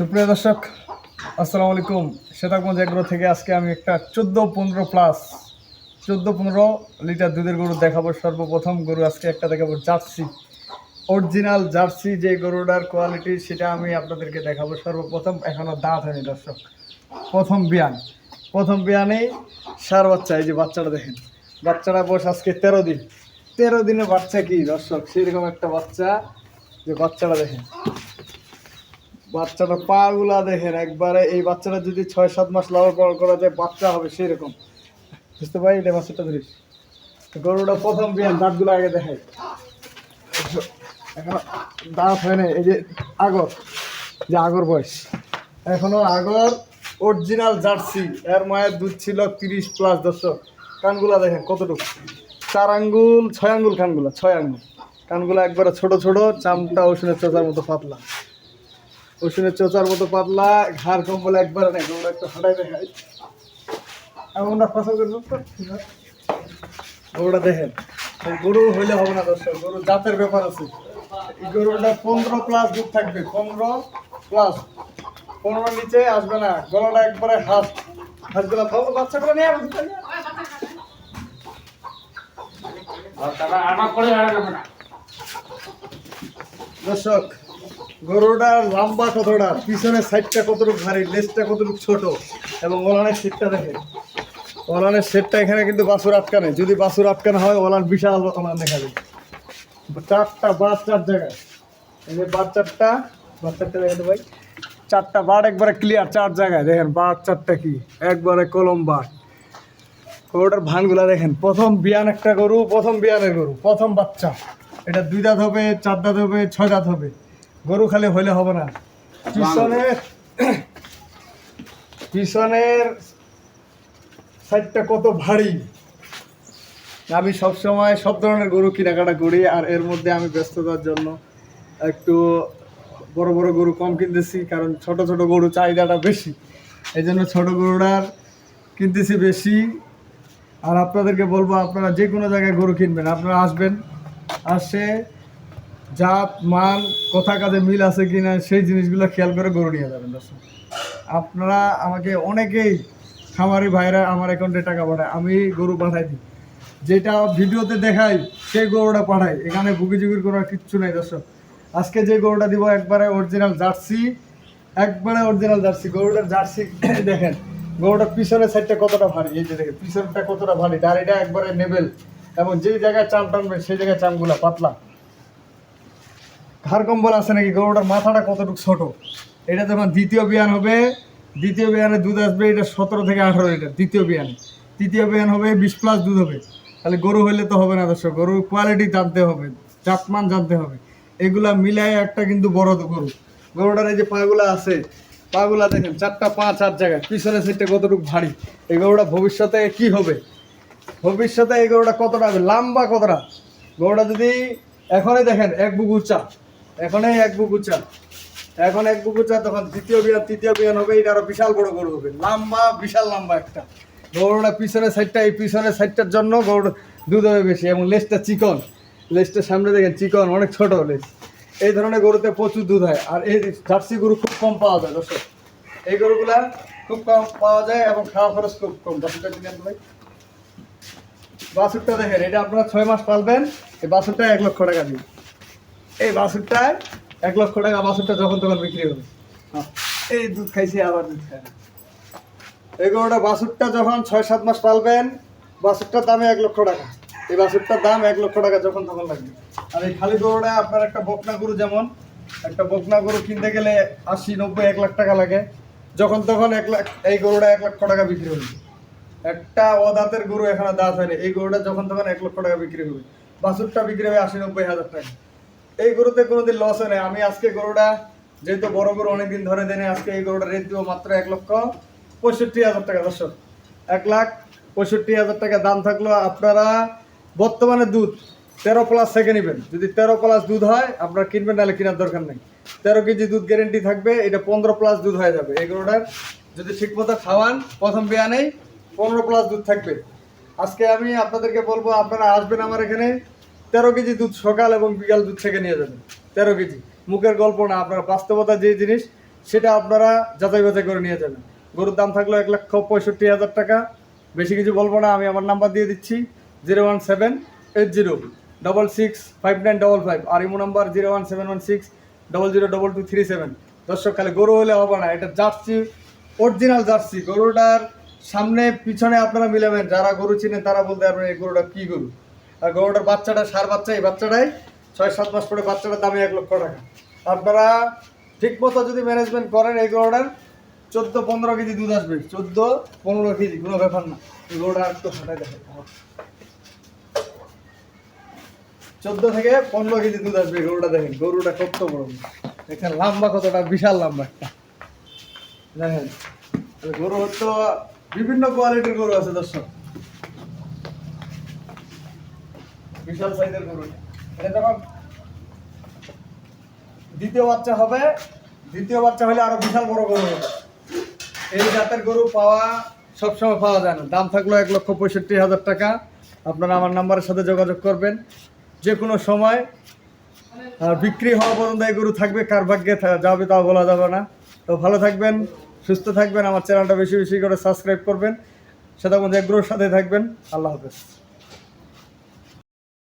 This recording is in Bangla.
সুপ্রিয় দর্শক, আসসালামু আলাইকুম। শ্বেতাগঞ্জ এগ্রো থেকে আজকে আমি একটা চোদ্দ পনেরো প্লাস চোদ্দ পনেরো লিটার দুধের গরু দেখাবো। সর্বপ্রথম গরু আজকে একটা দেখাবো, জার্সি। অরিজিনাল জার্সি যে গরুটার কোয়ালিটি সেটা আমি আপনাদেরকে দেখাবো। সর্বপ্রথম এখনও দাঁত হয়নি দর্শক, প্রথম বিয়ান। প্রথম বিয়ানেই সার বাচ্চা, এই যে বাচ্চাটা দেখেন বাচ্চাটা বয়স আজকে তেরো দিন। তেরো দিনের বাচ্চা কি দর্শক? সেরকম একটা বাচ্চা, যে বাচ্চাটা দেখেন। বাচ্চাটা পা গুলা দেখেন, একবারে এই বাচ্চাটা যদি ছয়, সাত মাস লালন পালন করা যায়, বাচ্চা হবে সেই রকম বুঝতে পারি এটা বাচ্চাটা ধরিস গরুটা প্রথম বিয়ান, দাঁতগুলো আগে দেখাই। এখন দাঁত হয় না এই যে আগর যে আগর বয়স। এখনও আগর অরিজিনাল জার্সি, এর মায়ের দুধ ছিল তিরিশ প্লাস দর্শক। কানগুলা দেখেন কতটুকু? চার আঙ্গুল, ছয় আঙ্গুল কানগুলা, ছয় আঙ্গুল। কানগুলা একবারে ছোট ছোট, চামটা ওষুধের চোচার মতো পাতলা। ওষুধের চোচার মতো পাতলা ঘাড় কম্বল একবারে নেই ওরা একটু হাঁটাই দেখাই। এমন না ফসল করব গরুটা দেখেন গরু হইলে হবে না দর্শক গরু জাতের ব্যাপার আছে। এই গরুটা পনেরো প্লাস দুধ থাকবে পনেরো প্লাস পনেরো নিচে আসবে না গলাটা একবারে বাচ্চাগুলো নিয়ে আসবে। নিয়ে দর্শক গরুটার লম্বা কতটা, পিছনের সাইডটা কতটুকু ভারী, লেজটা কতটুকু ছোট, এবং ওলানের সেটটা দেখে ওলানের সেটটা এখানে কিন্তু বাসুর আটকানে। যদি বাসুর আটকানো হয়, ওলান বিশাল ওলান দেখা যায় চারটা বাস জায়গায়। এই যে বার চারটা বার চারটা দেখেন ভাই। চারটা বার একবারে ক্লিয়ার চার জায়গায়। দেখেন বার কি? একবারে কলম বার গরুটার ভানগুলা দেখেন। প্রথম বিয়ান একটা গরু, প্রথম বিয়ানের গরু, প্রথম বাচ্চা। এটা দুই দাঁত হবে, চার দাঁত হবে, ছয় দাঁত হবে। গরু খালি হইলে হবে না। পিছনের পিছনের সাইডটা কত ভারী। আমি সব সময় সব ধরনের গরু কেনাকাটা করি, আর এর মধ্যে আমি ব্যস্ততার জন্য একটু বড় বড় গরু কম কিনতেছি, কারণ ছোট ছোট গরু চাহিদাটা বেশি। এই জন্য ছোটো গরুটার কিনতেছি বেশি। আর আপনাদেরকে বলব, আপনারা যে কোনো জায়গায় গরু কিনবেন। আপনারা আসবেন, আসে জাত, মান, কথা, কাজে মিল আছে কি না সেই জিনিসগুলো খেয়াল করে গরু নিয়ে যাবেন, দর্শক। আপনারা আমাকে অনেকেই, খামারি ভাইরা আমার অ্যাকাউন্টে টাকা পাঠায়, আমি গরু পাঠাই দিই। যেটা ভিডিওতে দেখাই, সেই গরুটা পাঠাই। এখানে বুকি জুগির করার কিচ্ছু নেই, দর্শক। আজকে যে গরুটা দিব, একবারে অরিজিনাল জার্সি, একবারে অরিজিনাল জার্সি। গরুটার জার্সি, দেখেন গরুটার পিছনের সাইডটা কতটা ভারী, এই যে দেখেন, পিছনটা কতটা ভারী, দাড়িটা একবারে নেবেল। এবং যেই জায়গায় চাম টানবে সেই জায়গায় চামগুলা পাতলা। ঘাড় কম্বল আছে নাকি? গরুটার মাথাটা কতটুকু ছোট? এটা যখন দ্বিতীয় বিয়ান হবে, দ্বিতীয় বিয়ানে দুধ আসবে, এটা সতেরো থেকে আঠারো লিটার, দ্বিতীয় বিয়ানে। তৃতীয় বিয়ান হবে, বিশ প্লাস দুধ হবে। তাহলে গরু হইলে তো হবে না দর্শক গরুর কোয়ালিটি জানতে হবে, জাতমান জানতে হবে। এগুলা মিলাই একটা কিন্তু বড় গরু। গরুটার এই যে পাগুলা আছে, পাগুলা দেখেন, চারটা পা চার জায়গায় পিছনের সাইডটা কতটুকু ভারী। এই গরুটা ভবিষ্যতে কি হবে? ভবিষ্যতে এই গরুটা কতটা হবে? লম্বা কতটা? গরুটা যদি, এখনই দেখেন, এক বুক উঁচা। এখনই এক বুক উঁচা এখন এক বুক উঁচা তখন দ্বিতীয় বিয়ান তৃতীয় বিয়ান হবে, এটা আরও বিশাল বড় গরু হবে। লম্বা, বিশাল লম্বা একটা। গরুটা পিছনের সাইডটা এই পিছনের সাইডটার জন্য গরুর দুধ হবে বেশি, এবং লেজটা চিকন। লেজটা সামনে দেখেন, চিকন, অনেক ছোট লেজ। এই ধরনের গরুতে প্রচুর দুধ হয়, আর এই জার্সি গরু খুব কম পাওয়া যায়, দর্শক। এই গরুগুলা খুব কম পাওয়া যায়, এবং খাওয়া খরচ খুব কম। কিনে ভাই বাছুরটা দেখেন, এটা আপনারা ছয় মাস পালবেন, এই বাসুরটা এক লক্ষ টাকা দিন এই বাছুরটায় এক লক্ষ টাকা বাছুরটা যখন তখন বিক্রি হবে। হ্যাঁ, এই দুধ খাইছি আবার দুধ খাই এই গরুটা বাছুরটা যখন ছয় সাত মাস পালবেন বাছুরটার দামে এক লক্ষ টাকা। এই বাছুরটার দাম এক লক্ষ টাকা যখন তখন লাগবে। আর এই খালি গরুটা আপনার একটা বকনা গরু যেমন একটা বকনা গরু কিনতে গেলে আশি নব্বই এক লাখ টাকা লাগে। যখন তখন এক লাখ এই গরুটা এক লক্ষ টাকা বিক্রি হবে। একটা অদাঁতের গরু এখানে দাঁত হয়নি এই গরুটা যখন তখন এক লক্ষ টাকা বিক্রি হবে। বাছুরটা বিক্রি হবে আশি নব্বই হাজার টাকা। এই গরুতে কোনোদিন লস হয় না আমি আজকে গরুটা, যেহেতু বড় গরু অনেকদিন ধরে দেনে, আজকে এই গরুটা রেট দিব মাত্র এক লক্ষ পঁয়ষট্টি হাজার টাকা। দর্শক, এক লাখ পঁয়ষট্টি হাজার টাকা দাম থাকল আপনারা বর্তমানে দুধ তেরো প্লাস থেকে নেবেন। যদি তেরো প্লাস দুধ হয়, আপনারা কিনবেন, নাহলে কেনার দরকার নেই। তেরো কেজি দুধ গ্যারেন্টি থাকবে, এটা পনেরো প্লাস দুধ হয়ে যাবে। এই গরুটার যদি ঠিকমতো খাওয়ান, প্রথম বিয়ানেই পনেরো প্লাস দুধ থাকবে। আজকে আমি আপনাদেরকে বলব, আপনারা আসবেন আমার এখানে। তেরো কেজি দুধ সকাল এবং বিকাল দুধ থেকে নিয়ে যাবেন। তেরো কেজি। মুখের গল্প না, আপনার বাস্তবতা যে জিনিস, সেটা আপনারা যাচাই বাছাই করে নিয়ে যাবেন। গরুর দাম থাকল এক লক্ষ পঁয়ষট্টি হাজার টাকা। বেশি কিছু বলব না, আমি আমার নাম্বার দিয়ে দিচ্ছি। Zero one seven eight zero double six five nine double five আর imo number zero one seven one six double zero double two three seven. দর্শক, খালি গরু হলে হবে না, এটা জার্সি, অরিজিনাল জার্সি। গরুটার সামনে, পিছনে আপনারা মিলাবেন, যারা গরু চিনেন তারা বলতে পারবেন এই গরুটা কী গরু। আর গরুটার বাচ্চাটা, সার বাচ্চা, এই বাচ্চাটাই ছয়, সাত মাস পরে বাচ্চাটার দামে এক লক্ষ টাকা। আপনারা ঠিক মতো যদি ম্যানেজমেন্ট করেন এই গরুটার, চোদ্দ, পনেরো কেজি দুধ আসবে। চোদ্দ, পনেরো কেজি, কোনো ব্যাপার না। এই গরুটা আর একটু ফাটাই দেখে চোদ্দ থেকে পনেরো কেজি দুধ আসবে গরুটা দেখেন। গরুটা কত বড়। দেখেন লম্বা কতটা, বিশাল লম্বা একটা। দেখেন গরু তো বিভিন্ন কোয়ালিটির গরু আছে দর্শক। বিশাল সাইজের গরু। এটা দ্বিতীয় বাচ্চা হবে, দ্বিতীয় বাচ্চা হলে আরও বিশাল বড় গরু হবে। এই জাতের গরু পাওয়া সবসময় পাওয়া যায় না। দাম থাকল এক লক্ষ পঁয়ষট্টি হাজার টাকা। আপনারা আমার নাম্বারের সাথে যোগাযোগ করবেন। যে কোনো সময় বিক্রি হওয়া পর্যন্ত এই গরু থাকবে, কার ভাগ্যে যাবে তাও বলা যাবে না। তো ভালো থাকবেন, সুস্থ থাকবেন, আমার চ্যানেলটা বেশি বেশি করে সাবস্ক্রাইব করবেন। সেটা মধ্যে এগ্রোর সাথে থাকবেন। আল্লাহ হাফেজ।